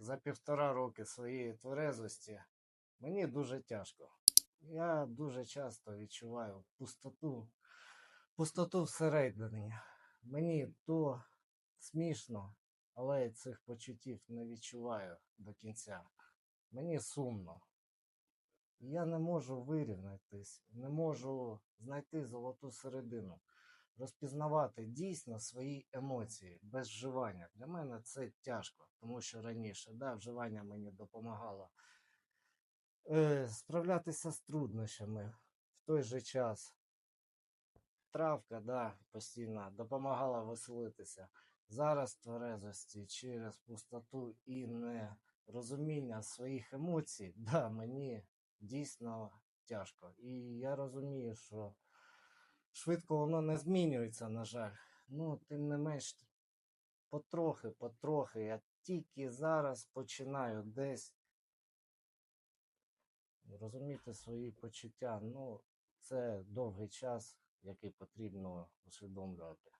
за півтора роки своєї тверезості мені дуже тяжко. Я дуже часто відчуваю пустоту, пустоту всередині. Мені то смішно, але цих почуттів не відчуваю до кінця. Мені сумно. Я не можу вирівнятись, не можу знайти золоту середину, розпізнавати дійсно свої емоції без вживання. Для мене це тяжко, тому що раніше да, вживання мені допомагало е, справлятися з труднощами в той же час. Травка, да, постійно допомагала веселитися. Зараз тверезості через пустоту і нерозуміння своїх емоцій, да, мені дійсно тяжко. І я розумію, що швидко воно не змінюється, на жаль. Ну, тим не менш, потрохи, потрохи. Я тільки зараз починаю десь розуміти свої почуття. Ну, це довгий час, який потрібно усвідомлювати.